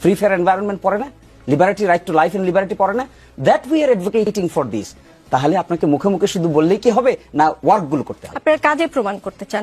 Free fair environment পড়ে না liberty right to life and liberty পড়ে না that we are advocating for this তাহলে আপনাকে মুখে মুখে শুধু বললেই কি হবে? না ওয়ার্কগুলো করতে হবে। আপনার কাজে প্রমাণ করতে চান।